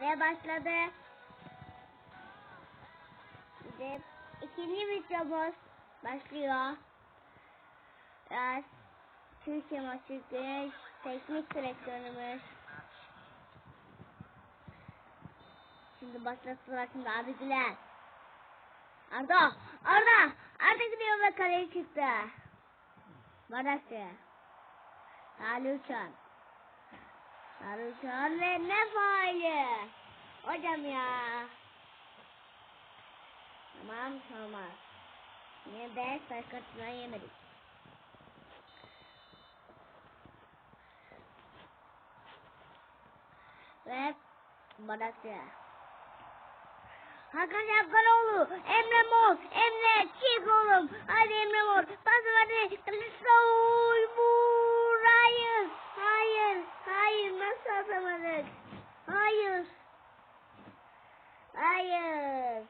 Ve başladı. Şimdi ikinci videomuz başlıyor. Biraz Türkiye maçı güneş teknik direktörümüz. Şimdi başlattılar şimdi Arda Güler. Arda! Arda! Arda gidiyor ve kaleye çıktı. Barakçı. Salih Uçan. Salih Uçan ve ne faali? Hocam ya. Tamam tamam. Yine de sakatına yemedik. Ve Barakçı. Hakan Yapkanoğlu, Emre Mor, Emre çık oğlum. Hadi Emre Mor, pas verdi. Kılıçdaroğlu, vur. Hayır, hayır, hayır. Nasıl atamadık? Hayır. Hayır.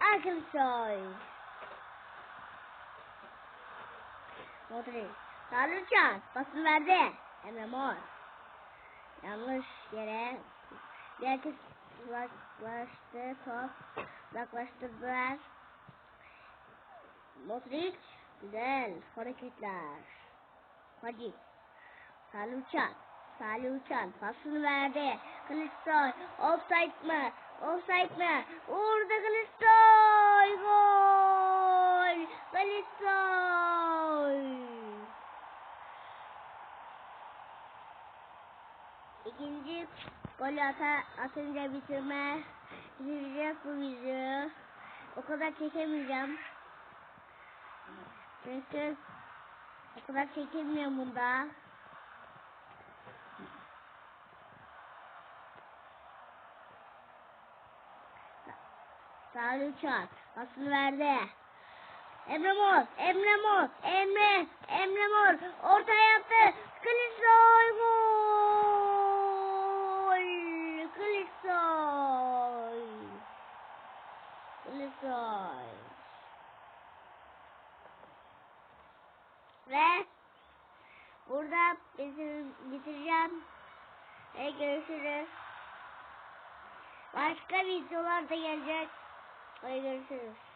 Akılsoy. Modric. Sarıcan pasını verdi. Mor. Yanlış yere. Herkes uzaklaştı. Top uzaklaştırdılar. Modric. Güzel hareketler. Hadi. Salih Uçan. Salih Uçan pasını verdi. Kılıçsoy. Offside mı? Offside mı? Vurdu Kılıçsoy. Gol. Kılıçsoy. İkinci golü ata, atınca bitirme. Bitirecek bu videoyu. O kadar çekemeyeceğim. Çünkü o kadar çekilmiyor bunda. Salih Uçak pasını verdi. Emre Mor, Emre Mor, Emre, Emre Mor ortaya attı. Kılıçsoy gol! Kılıçsoy! Kılıçsoy! Ve burada bitir, bitireceğim. Ve görüşürüz. Başka videolar da gelecek. Hadi görüşürüz.